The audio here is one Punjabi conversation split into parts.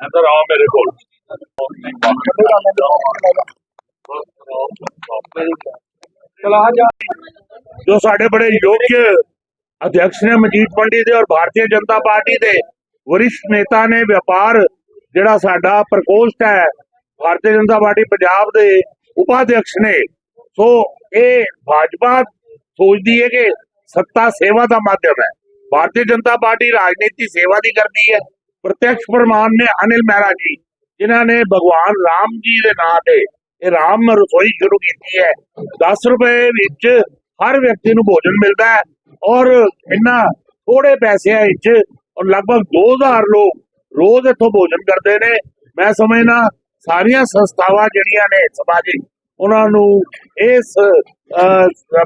ਅੰਦਰ ਆਓ ਮੇਰੇ ਕੋਲ ਜੋ ਸਾਡੇ ਬੜੇ ਯੋਗ अध्यक्ष ने ਮਜੀਦ ਪੰਡੀ ਦੇ ਔਰ ਭਾਰਤੀ ਜਨਤਾ ਪਾਰਟੀ ਦੇ वरिष्ठ नेता ने व्यापार ਜਿਹੜਾ ਸਾਡਾ ਪ੍ਰਕੋਸ਼ਟ ਹੈ ਭਾਰਤੀ ਜਨਤਾ ਪਾਰਟੀ ਪੰਜਾਬ ਦੇ ਉਪਾਧਿਆਕਸ਼ ਨੇ ਸੋ ਇਹ ਭਾਜਪਾ ਸੋਚਦੀ ਹੈ ਕਿ ਸੱਤਾ ਸੇਵਾ ਦਾ ਮਾਧਿਅਮ ਹੈ ਭਾਰਤੀ ਜਨਤਾ ਪਾਰਟੀ ਰਾਜਨੀਤੀ ਸੇਵਾ ਦੀ ਕਰਦੀ ਹੈ। ਪ੍ਰਤੱਖ ਪ੍ਰਮਾਣ ਨੇ ਅਨਿਲ ਮਹਿਰਾ ਜੀ, ਜਿਨ੍ਹਾਂ ਨੇ ਭਗਵਾਨ ਰਾਮ ਜੀ ਦੇ ਨਾਂ ਤੇ ਇਹ ਰਾਮ ਰਸੋਈ ਸ਼ੁਰੂ ਕੀਤੀ ਹੈ। 10 ਰੁਪਏ ਵਿੱਚ ਹਰ ਵਿਅਕਤੀ ਨੂੰ ਭੋਜਨ ਮਿਲਦਾ ਹੈ ਔਰ ਇਹਨਾਂ ਥੋੜੇ ਪੈਸਿਆਂ ਵਿੱਚ ਔਰ ਲਗਭਗ 2000 ਲੋਕ ਰੋਜ਼ ਇੱਥੋਂ ਭੋਜਨ ਕਰਦੇ ਨੇ। ਮੈਂ ਸਮਝਣਾ ਸਾਰੀਆਂ ਸੰਸਥਾਵਾਂ ਜਿਹੜੀਆਂ ਨੇ ਸਮਾਜਿਕ, ਉਹਨਾਂ ਨੂੰ ਇਸ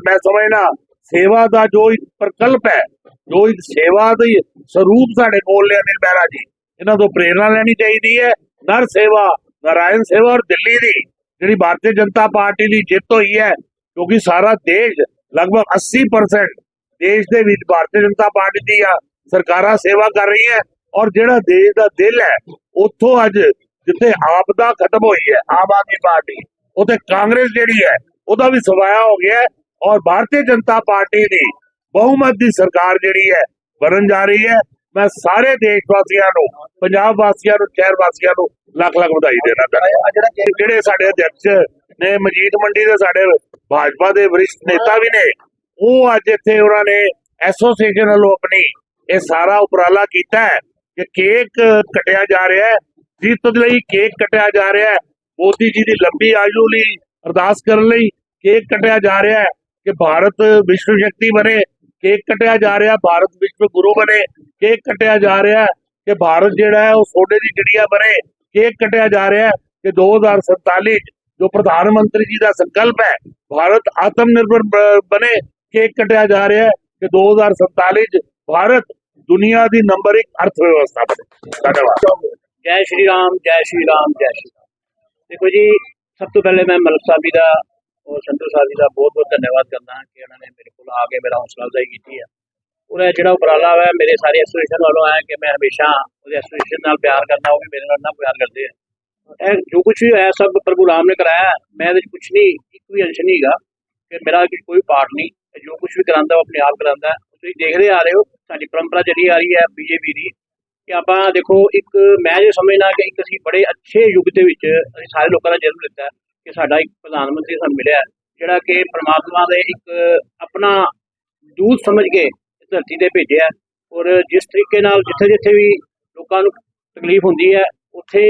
ਮੈਂ ਸਮਝਣਾ ਸੇਵਾ ਦਾ ਜੋ ਇੱਕ ਪ੍ਰਕਲਪ ਹੈ, ਜੋ ਇੱਕ ਸੇਵਾ ਦੀ ਸਰੂਪ ਸਾਡੇ ਕੋਲ ਨੇ ਅਨਿਲ ਮਹਿਰਾ ਜੀ, ਇਹਨਾਂ ਤੋਂ ਪ੍ਰੇਰਣਾ ਲੈਣੀ ਚਾਹੀਦੀ ਹੈ, ਨਰ ਸੇਵਾ, ਨਾਰਾਇਣ ਸੇਵਾ ਔਰ ਦਿੱਲੀ ਦੀ, ਜਿਹੜੀ ਭਾਰਤੀ ਜਨਤਾ ਪਾਰਟੀ ਦੀ ਜਿੱਤ ਹੋਈ ਹੈ, ਕਿਉਂਕਿ ਸਾਰਾ ਦੇਸ਼ ਲਗਭਗ 80% ਦੇਸ਼ ਦੇ ਵਿੱਚ ਭਾਰਤੀ ਜਨਤਾ ਪਾਰਟੀ ਦੀ ਆ, ਸਰਕਾਰਾਂ ਸੇਵਾ ਕਰ ਰਹੀ ਹੈ ਔਰ ਜਿਹੜਾ ਦੇਸ਼ ਦਾ ਦਿਲ ਹੈ, ਉੱਥੋਂ ਅੱਜ ਜਿੱਥੇ ਆਪਦਾ ਖਤਮ ਹੋਈ ਹੈ, ਆਮ ਆਦਮੀ ਪਾਰਟੀ, ਉੱਥੇ ਕਾਂਗਰਸ ਜਿਹੜੀ ਹੈ, ਉਹਦਾ ਵੀ ਸਵਾਇਆ ਹੋ ਗਿਆ ਔਰ ਭਾਰਤੀ ਜਨਤਾ ਪਾਰਟੀ ਦੀ ਬਹੁਮਤ ਦੀ ਸਰਕਾਰ ਜਿਹੜੀ ਹੈ ਬਣਨ ਜਾ ਰਹੀ ਹੈ। ਮੈਂ ਸਾਰੇ ਦੇਸ਼ ਵਾਸੀਆਂ ਨੂੰ ਪੰਜਾਬ ਵਾਸੀਆਂ ਨੂੰ ਸ਼ਹਿਰ ਵਾਸੀਆਂ ਨੂੰ ਲੱਖ ਲੱਖ ਵਧਾਈ ਦੇਣਾ ਚਾਹੁੰਦਾ ਜਿਹੜਾ ਸਾਡੇ ਅਧਿਕਸ਼ ਨੇ ਮਜੀਦ ਮੰਡੀ ਦੇ ਸਾਡੇ ਭਾਜਪਾ ਦੇ ਵਰਿष्ठ ਨੇਤਾ ਵੀ ਨੇ ਉਹ ਅੱਜ ਇੱਥੇ ਉਹਨਾਂ ਨੇ ਐਸੋਸੀਏਸ਼ਨ ਵੱਲੋਂ ਆਪਣੀ ਇਹ ਸਾਰਾ ਉਪਰਾਲਾ ਕੀਤਾ ਹੈ ਕਿ ਕੇਕ ਕਟਿਆ ਜਾ ਰਿਹਾ ਹੈ। ਜਿੱਤ ਲਈ ਕੇਕ ਕਟਿਆ ਜਾ ਰਿਹਾ ਹੈ। ਮੋਦੀ ਜੀ ਦੀ ਲੰਬੀ ਆਯੂ ਲਈ ਅਰਦਾਸ ਕਰਨ ਲਈ ਕੇਕ ਕਟਿਆ ਜਾ ਰਿਹਾ ਹੈ। ਕਿ ਭਾਰਤ ਵਿਸ਼ਵ ਸ਼ਕਤੀ ਬਣੇ, ਕੇਕ ਕਟਿਆ ਜਾ ਰਿਹਾ, ਭਾਰਤ ਵਿਸ਼ਵ ਗੁਰੂ ਬਣੇ, ਕੇਕ ਕਟਿਆ ਜਾ ਰਿਹਾ, ਕਿ ਭਾਰਤ ਜਿਹੜਾ ਹੈ ਉਹ ਸੋਨੇ ਦੀ ਚਿੜੀਆ ਬਣੇ, ਕੇਕ ਕਟਿਆ ਜਾ ਰਿਹਾ ਕਿ 2047 ਚ ਜੋ ਪ੍ਰਧਾਨ ਮੰਤਰੀ ਜੀ ਦਾ ਸੰਕਲਪ ਹੈ, ਭਾਰਤ ਆਤਮ ਨਿਰਭਰ ਬਣੇ, ਕੇਕ ਕਟਿਆ ਜਾ ਰਿਹਾ ਕਿ 2047 ਭਾਰਤ ਦੁਨੀਆ ਦੀ ਨੰਬਰ 1 ਅਰਥ ਵਿਵਸਥਾ ਬਣੇ। ਧੰਨਵਾਦ। ਜੈ ਸ਼੍ਰੀ ਰਾਮ, ਜੈ ਸ਼੍ਰੀ ਰਾਮ, ਜੈ ਸ਼੍ਰੀ ਰਾਮ। ਦੇਖੋ ਜੀ, ਸਭ ਤੋਂ ਪਹਿਲੇ ਮੈਂ ਮਲਕ ਸਾਹਿਬ ਦਾ ਔਰ ਸੰਧੂ ਸਾਹਿਬ ਜੀ ਦਾ ਬਹੁਤ ਬਹੁਤ ਧੰਨਵਾਦ ਕਰਦਾ ਹਾਂ ਕਿ ਉਹਨਾਂ ਨੇ ਮੇਰੇ ਕੋਲ ਆ ਕੇ ਮੇਰਾ ਹੌਸਲਾ ਅਫਜ਼ਾਈ ਕੀਤੀ ਹੈ। ਉਹਦਾ ਜਿਹੜਾ ਉਪਰਾਲਾ ਹੈ ਮੇਰੇ ਸਾਰੇ ਐਸੋਸੀਏਸ਼ਨ ਵੱਲੋਂ ਹੈ ਕਿ ਮੈਂ ਹਮੇਸ਼ਾ ਉਹਦੇ ਐਸੋਸੀਏਸ਼ਨ ਨਾਲ ਪਿਆਰ ਕਰਦਾ, ਉਹ ਵੀ ਮੇਰੇ ਨਾਲ ਨਾ ਪਿਆਰ ਕਰਦੇ ਆ। ਇਹ ਜੋ ਕੁਝ ਵੀ ਹੋਇਆ, ਸਭ ਪ੍ਰਭੂ ਰਾਮ ਨੇ ਕਰਾਇਆ। ਮੈਂ ਇਹਦੇ ਵਿੱਚ ਕੁਝ ਨਹੀਂ, ਇੱਕ ਵੀ ਅੰਸ਼ ਨਹੀਂ ਹੈਗਾ ਕਿ ਮੇਰਾ ਕੋਈ ਪਾਰਟ ਨਹੀਂ। ਜੋ ਕੁਝ ਵੀ ਕਰਾਂਦਾ, ਉਹ ਆਪਣੇ ਆਪ ਕਰਾਂਦਾ। ਤੁਸੀਂ ਦੇਖਦੇ ਆ ਰਹੇ ਹੋ, ਸਾਡੀ ਪਰੰਪਰਾ ਜਿਹੜੀ ਆ ਰਹੀ ਹੈ ਬੀਜੇਪੀ ਦੀ, ਕਿ ਆਪਾਂ ਦੇਖੋ, ਇੱਕ ਮੈਂ ਜੇ ਸਮਝਣਾ ਕਿ ਇੱਕ ਅਸੀਂ ਬੜੇ ਅੱਛੇ ਯੁੱਗ ਦੇ ਵਿੱਚ ਅਸੀਂ ਸਾਰੇ ਲੋਕਾਂ ਦਾ ਜਨਮ ਲਿੱਤਾ ਕਿ ਸਾਡਾ ਇੱਕ ਪ੍ਰਧਾਨ ਮੰਤਰੀ ਸਾਨੂੰ ਮਿਲਿਆ ਜਿਹੜਾ ਕਿ ਪ੍ਰਮਾਤਮਾ ਦੇ ਇੱਕ ਆਪਣਾ ਦੂਤ ਸਮਝ ਕੇ ਇਸ ਧਰਤੀ ਤੇ ਭੇਜਿਆ ਔਰ ਜਿਸ ਤਰੀਕੇ ਨਾਲ ਜਿੱਥੇ ਜਿੱਥੇ ਵੀ ਲੋਕਾਂ ਨੂੰ ਤਕਲੀਫ ਹੁੰਦੀ ਹੈ, ਉੱਥੇ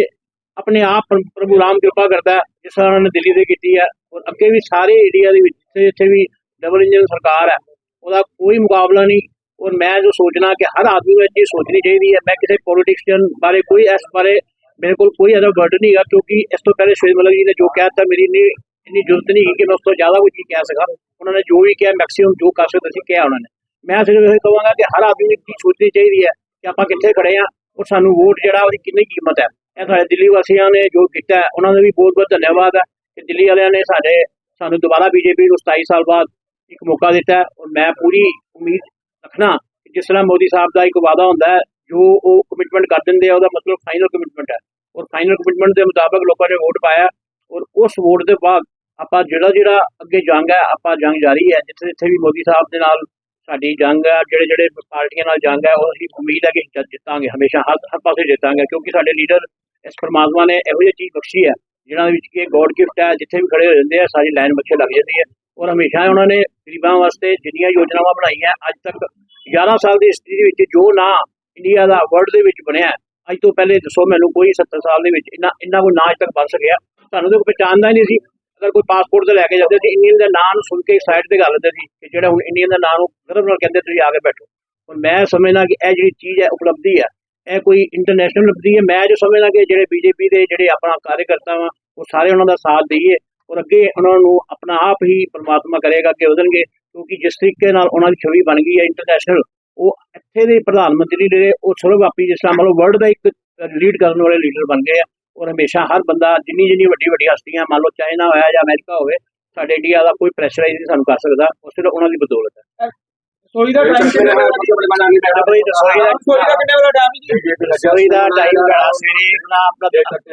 ਆਪਣੇ ਆਪ ਪ੍ਰਭੂ ਰਾਮ ਕਿਰਪਾ ਕਰਦਾ ਹੈ, ਜਿਸ ਤਰ੍ਹਾਂ ਉਹਨਾਂ ਨੇ ਦਿੱਲੀ ਤੇ ਕੀਤੀ ਹੈ ਔਰ ਅੱਗੇ ਵੀ ਸਾਰੇ ਇੰਡੀਆ ਦੇ ਵਿੱਚ ਜਿੱਥੇ ਜਿੱਥੇ ਵੀ ਡਬਲ ਇੰਜਨ ਸਰਕਾਰ ਹੈ, ਉਹਦਾ ਕੋਈ ਮੁਕਾਬਲਾ ਨਹੀਂ ਔਰ ਮੈਂ ਜੋ ਸੋਚਣਾ ਕਿ ਹਰ ਆਦਮੀ ਨੂੰ ਇਹ ਚੀਜ਼ ਸੋਚਣੀ ਚਾਹੀਦੀ ਹੈ, ਮੈਂ ਕਿਸੇ ਪੋਲੀਟਿਕਸੀਅਨ ਬਾਰੇ ਕੋਈ ਇਸ ਬਾਰੇ ਮੇਰੇ ਕੋਲ ਕੋਈ ਐਸਾ ਵਰਡ ਨਹੀਂ ਹੈਗਾ, ਕਿਉਂਕਿ ਇਸ ਤੋਂ ਪਹਿਲੇ ਸ਼ਹੀਦ ਮਲਕ ਜੀ ਨੇ ਜੋ ਕਹਿ ਮੇਰੀ ਇੰਨੀ ਇੰਨੀ ਜ਼ਰੂਰਤ ਨਹੀਂ ਕਿ ਮੈਂ ਉਸ ਤੋਂ ਜ਼ਿਆਦਾ ਕੁਝ ਕਹਿ ਸਕਾਂ। ਉਹਨਾਂ ਨੇ ਜੋ ਵੀ ਕਿਹਾ ਮੈਕਸਿਮਮ ਜੋ ਕਰ ਸਕਦੇ ਸੀ ਕਿਹਾ ਉਹਨਾਂ ਨੇ। ਮੈਂ ਸਿਰਫ ਇਹ ਕਹਾਂਗਾ ਕਿ ਹਰ ਆਦਮੀ ਨੂੰ ਇੱਕ ਚੀਜ਼ ਸੋਚਣੀ ਚਾਹੀਦੀ ਹੈ ਕਿ ਆਪਾਂ ਕਿੱਥੇ ਖੜੇ ਆ ਔਰ ਸਾਨੂੰ ਵੋਟ ਜਿਹੜਾ ਉਹਦੀ ਕਿੰਨੀ ਕੀਮਤ ਹੈ। ਇਹ ਸਾਡੇ ਦਿੱਲੀ ਵਾਸੀਆਂ ਨੇ ਜੋ ਕੀਤਾ ਉਹਨਾਂ ਦਾ ਵੀ ਬਹੁਤ ਬਹੁਤ ਧੰਨਵਾਦ ਹੈ ਕਿ ਦਿੱਲੀ ਵਾਲਿਆਂ ਨੇ ਸਾਡੇ, ਸਾਨੂੰ ਦੁਬਾਰਾ ਬੀਜੇਪੀ ਨੂੰ 27 ਸਾਲ ਬਾਅਦ ਇੱਕ ਮੌਕਾ ਦਿੱਤਾ ਔਰ ਮੈਂ ਪੂਰੀ ਉਮੀਦ ਰੱਖਣਾ ਜਿਸ ਤਰ੍ਹਾਂ ਮੋਦੀ ਸਾਹਿਬ ਦਾ ਇੱਕ ਵਾਅਦਾ ਹੁੰਦਾ ਹੈ ਜੋ ਉਹ ਕਮਿਟਮੈਂਟ ਕਰ ਦਿੰਦੇ ਆ, ਉਹਦਾ ਮਤਲਬ ਫਾਈਨਲ ਕਮਿਟਮੈਂਟ ਹੈ। ਔਰ ਫਾਈਨਲ ਕਮਿਟਮੈਂਟ ਦੇ ਮੁਤਾਬਕ ਲੋਕਾਂ ਨੇ ਵੋਟ ਪਾਇਆ। ਔਰ ਉਸ ਵੋਟ ਦੇ ਬਾਅਦ ਆਪਾਂ ਜਿਹੜਾ ਜਿਹੜਾ ਅੱਗੇ ਜੰਗ ਹੈ, ਆਪਾਂ ਜੰਗ ਜਾਰੀ ਹੈ। ਜਿੱਥੇ ਜਿੱਥੇ ਵੀ ਮੋਦੀ ਸਾਹਿਬ ਦੇ ਨਾਲ ਸਾਡੀ ਜੰਗ ਹੈ, ਜਿਹੜੇ ਜਿਹੜੇ ਪਾਰਟੀਆਂ ਨਾਲ ਜੰਗ ਹੈ, ਉਹ ਅਸੀਂ ਉਮੀਦ ਹੈ ਕਿ ਜਿੱਤਾਂਗੇ। ਹਮੇਸ਼ਾ ਹਰ ਹਰ ਪਾਸੇ ਜਿੱਤਾਂਗੇ, ਕਿਉਂਕਿ ਸਾਡੇ ਲੀਡਰ ਇਸ ਪਰਮਾਤਮਾ ਨੇ ਇਹੋ ਜਿਹੀ ਚੀਜ਼ ਬਖਸ਼ੀ ਹੈ, ਜਿਹਨਾਂ ਦੇ ਵਿੱਚ ਕਿ ਗੋਡ ਗਿਫਟ ਹੈ, ਜਿੱਥੇ ਵੀ ਖੜੇ ਹੋ ਜਾਂਦੇ ਆ, ਸਾਰੀ ਲਾਈਨ ਬੱਚੇ ਲੱਗ ਜਾਂਦੀ ਹੈ। ਔਰ ਹਮੇਸ਼ਾ ਉਹਨਾਂ ਨੇ ਗਰੀਬਾਂ ਵਾਸਤੇ ਜਿੰਨੀਆਂ ਯੋਜਨਾਵਾਂ ਬਣਾਈਆਂ, ਅੱਜ ਤੱਕ 11 ਸਾਲ ਦੀ ਹਿਸਟਰੀ ਦੇ ਵਿੱਚ ਜੋ ਨਾਂ ਇੰਡੀਆ ਦਾ ਵਰਲਡ ਦੇ ਵਿੱਚ ਬਣਿਆ ਅੱਜ ਤੋਂ ਪਹਿਲੇ ਦੱਸੋ ਮੈਨੂੰ ਕੋਈ 70 ਸਾਲ ਦੇ ਵਿੱਚ ਇੰਨਾ ਇੰਨਾ ਕੋਈ ਨਾਂ ਅੱਜ ਤੱਕ ਬਣ ਸਕਿਆ। ਤੁਹਾਨੂੰ ਤਾਂ ਕੋਈ ਪਛਾਣਦਾ ਹੀ ਨਹੀਂ ਸੀ। ਅਗਰ ਕੋਈ ਪਾਸਪੋਰਟ ਤੇ ਲੈ ਕੇ ਜਾਂਦੇ ਸੀ ਇੰਡੀਅਨ ਦਾ ਨਾਂ ਨੂੰ ਸੁਣ ਕੇ ਸਾਈਡ ਤੇ ਕਰ ਲੈਂਦੇ ਸੀ ਕਿ ਜਿਹੜਾ ਹੁਣ ਇੰਡੀਅਨ ਦਾ ਨਾਂ ਨੂੰ ਗਰਵ ਨਾਲ ਕਹਿੰਦੇ, ਤੁਸੀਂ ਆ ਕੇ ਬੈਠੋ। ਹੁਣ ਮੈਂ ਸਮਝਦਾ ਕਿ ਇਹ ਜਿਹੜੀ ਚੀਜ਼ ਹੈ, ਉਪਲਬਧੀ ਹੈ, ਇਹ ਕੋਈ ਇੰਟਰਨੈਸ਼ਨਲ ਉਪਲਬਧੀ ਹੈ। ਮੈਂ ਜੋ ਸਮਝਦਾ ਕਿ ਜਿਹੜੇ ਬੀਜੇਪੀ ਦੇ ਜਿਹੜੇ ਆਪਣਾ ਕਾਰਜਕਰਤਾ ਵਾ, ਉਹ ਸਾਰੇ ਉਹਨਾਂ ਦਾ ਸਾਥ ਦਈਏ ਔਰ ਅੱਗੇ ਉਹਨਾਂ ਨੂੰ ਆਪਣਾ ਆਪ ਹੀ ਪਰਮਾਤਮਾ ਕਰੇਗਾ ਕਿ ਵਧਣਗੇ, ਕਿਉਂਕਿ ਜਿਸ ਤਰੀਕੇ ਨਾਲ ਉਹਨਾਂ ਦੀ ਛਵੀ ਬਣ ਗਈ ਹੈ ਇੰਟਰਨੈਸ਼ਨਲ ਉਹ ਇੱਥੇ ਦੇ ਪ੍ਰਧਾਨ ਮੰਤਰੀ ਜਿਹੜੇ ਉਹ ਸਰਵਵਿਆਪੀ ਜਿਸ ਤਰ੍ਹਾਂ ਮਤਲਬ ਵਰਲਡ ਦਾ ਇੱਕ ਲੀਡ ਕਰਨ ਵਾਲੇ ਲੀਡਰ ਬਣ ਗਏ ਆ ਔਰ ਹਮੇਸ਼ਾ ਹਰ ਬੰਦਾ ਜਿੰਨੀ ਜਿੰਨੀ ਵੱਡੀ ਵੱਡੀ ਹਸਤੀਆਂ ਮੰਨ ਲਓ ਚਾਈਨਾ ਹੋਇਆ ਜਾਂ ਅਮਰੀਕਾ ਹੋਵੇ ਸਾਡੇ ਇੰਡੀਆ ਦਾ ਕੋਈ ਪ੍ਰੈਸ਼ਰਾਈਜ਼ ਨਹੀਂ ਸਾਨੂੰ ਕਰ ਸਕਦਾ ਉਹ ਸਿਰਫ ਉਹਨਾਂ ਦੀ ਬਦੌਲਤ ਹੈ। ਸੋਈ ਦਾ ਟਾਈਮ ਕਿੰਨੇ ਵਜੇ ਕੋਈ ਰਸੋਈ ਦਾ ਸੋਈ ਦਾ ਕਿੰਨੇ ਵਜੇ ਟਾਈਮ ਜੀ ਰਸੋਈ ਦਾ ਟਾਈਮ ਹੈਗਾ ਸਵੇਰੇ ਆਪਣਾ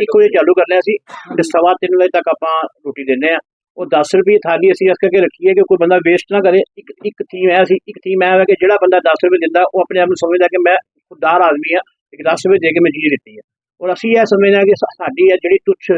ਇੱਕ ਵਜੇ ਚਾਲੂ ਕਰ ਲਿਆ ਸੀ ਤੇ ਸਵਾ ਤਿੰਨ ਵਜੇ ਤੱਕ ਆਪਾਂ ਰੋਟੀ ਦਿੰਦੇ ਆ ਉਹ 10 ਰੁਪਏ ਥਾਲੀ ਅਸੀਂ ਇਸ ਕਰਕੇ ਰੱਖੀ ਹੈ ਕਿ ਕੋਈ ਬੰਦਾ ਵੇਸਟ ਨਾ ਕਰੇ। ਇੱਕ ਇੱਕ ਥੀਮ ਹੈ ਸੀ, ਇੱਕ ਥੀਮ ਹੈ ਕਿ ਜਿਹੜਾ ਬੰਦਾ 10 ਰੁਪਏ ਦਿੰਦਾ, ਉਹ ਆਪਣੇ ਆਪ ਨੂੰ ਸਮਝਦਾ ਕਿ ਮੈਂ ਖੁਦਦਾਰ ਆਦਮੀ ਆ ਇੱਕ 10 ਰੁਪਏ ਦੇ ਕੇ ਮੈਂ ਚੀਜ਼ ਦਿੱਤੀ ਹੈ। ਔਰ ਅਸੀਂ ਇਹ ਸਮਝਦੇ ਹਾਂ ਕਿ ਸਾਡੀ ਇਹ ਜਿਹੜੀ ਤੁੱਛ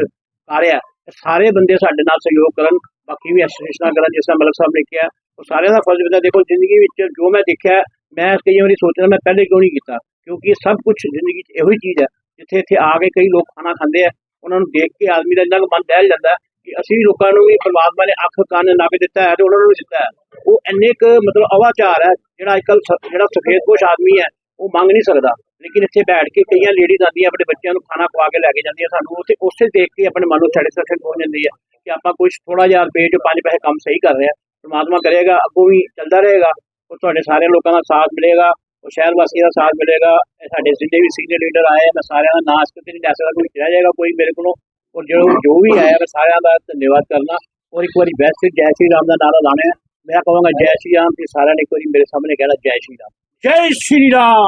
ਕਾਰਿਆ ਸਾਰੇ ਬੰਦੇ ਸਾਡੇ ਨਾਲ ਸਹਿਯੋਗ ਕਰਨ, ਬਾਕੀ ਵੀ ਐਸੋਸੀਏਸ਼ਨਾਂ ਕਰਨ ਜਿਸ ਤਰ੍ਹਾਂ ਮਲਕ ਸਾਹਿਬ ਨੇ ਕਿਹਾ, ਉਹ ਸਾਰਿਆਂ ਦਾ ਫਰਜ਼ ਬੰਦਾ ਦੇਖੋ ਜ਼ਿੰਦਗੀ ਵਿੱਚ ਜੋ ਮੈਂ ਦੇਖਿਆ, ਮੈਂ ਕਈ ਵਾਰੀ ਸੋਚਦਾ ਮੈਂ ਪਹਿਲੇ ਕਿਉਂ ਨਹੀਂ ਕੀਤਾ? ਕਿਉਂਕਿ ਸਭ ਕੁਝ ਜ਼ਿੰਦਗੀ 'ਚ ਇਹੋ ਹੀ ਚੀਜ਼ ਹੈ, ਜਿੱਥੇ ਇੱਥੇ ਆ ਕੇ ਕਈ ਲੋਕ ਖਾਣਾ ਖਾਂਦੇ ਆ, ਉਹਨਾਂ ਨੂੰ ਦੇਖ ਕੇ ਆਦਮੀ ਦਾ ਇੰਨਾ ਕੁ ਮਨ ਦਹਿਲ ਜਾਂਦਾ ਅਸੀਂ ਲੋਕਾਂ ਨੂੰ ਵੀ ਪਰਮਾਤਮਾ ਨੇ ਅੱਖ ਕੰਨ ਨੱਕ ਦਿੱਤਾ ਹੈ ਤੇ ਉਹਨਾਂ ਨੂੰ ਵੀ ਦਿੱਤਾ ਹੈ। ਉਹ ਇੰਨੇ ਕੁ ਮਤਲਬ ਅਵਾਚਾਰ ਹੈ ਜਿਹੜਾ ਅੱਜਕੱਲ ਜਿਹੜਾ ਸਫੇਦ ਆਦਮੀ ਹੈ ਉਹ ਮੰਗ ਨਹੀਂ ਸਕਦਾ। ਲੇਕਿਨ ਇੱਥੇ ਬੈਠ ਕੇ ਕਈਆਂ ਲੇਡੀਜ਼ ਆਉਂਦੀਆਂ ਆਪਣੇ ਬੱਚਿਆਂ ਨੂੰ ਖਾਣਾ ਖਵਾ ਕੇ ਲੈ ਕੇ ਜਾਂਦੀਆਂ ਸਾਨੂੰ। ਉੱਥੇ ਉਸੇ ਦੇਖ ਕੇ ਆਪਣੇ ਮਨ ਨੂੰ ਸੈਟੀਸਫੈਕਸ਼ਨ ਹੋ ਜਾਂਦੀ ਹੈ ਕਿ ਆਪਾਂ ਕੁਝ ਥੋੜਾ ਜਿਹਾ ਰੁਪਏ ਚ ਪੰਜ ਪੈਸੇ ਕੰਮ ਸਹੀ ਕਰ ਰਹੇ। ਹਾਂ ਪਰਮਾਤਮਾ ਕਰੇਗਾ ਅੱਗੋਂ ਵੀ ਚੱਲਦਾ ਰਹੇਗਾ ਉਹ ਤੁਹਾਡੇ ਸਾਰੇ ਲੋਕਾਂ ਦਾ ਸਾਥ ਮਿਲੇਗਾ ਉਹ ਸ਼ਹਿਰ ਵਾਸੀਆਂ ਦਾ ਸਾਥ ਮਿਲੇਗਾ। ਸਾਡੇ ਜਿੰਨੇ ਵੀ ਸੀਨੀਅਰ ਲੀਡਰ ਆਏ ਆ, ਮੈਂ ਸਾਰਿਆਂ ਦਾ ਨਾਂ ਇਸ ਤੇ ਨਹੀਂ ਲੈ ਸਕਦਾ ਕੋਈ ਰਹਿ ਜਾਏਗਾ ਕੋਈ ਮੇਰੇ ਕੋਲੋਂ ਔਰ ਜੋ ਜੋ ਵੀ ਆਇਆ ਮੈਂ ਸਾਰਿਆਂ ਦਾ ਧੰਨਵਾਦ ਕਰਨਾ। ਔਰ ਇੱਕ ਵਾਰੀ ਵੈਸੇ ਜੈ ਸ਼੍ਰੀ ਰਾਮ ਦਾ ਨਾਰਾ ਲਾਣਾ ਹੈ। ਮੈਂ ਕਹਾਂਗਾ ਜੈ ਸ਼੍ਰੀ ਰਾਮ ਤੇ ਸਾਰਿਆਂ ਨੇ ਇੱਕ ਵਾਰੀ ਮੇਰੇ ਸਾਹਮਣੇ ਕਹਿਣਾ ਜੈ ਸ਼੍ਰੀ ਰਾਮ। ਜੈ ਸ਼੍ਰੀ ਰਾਮ।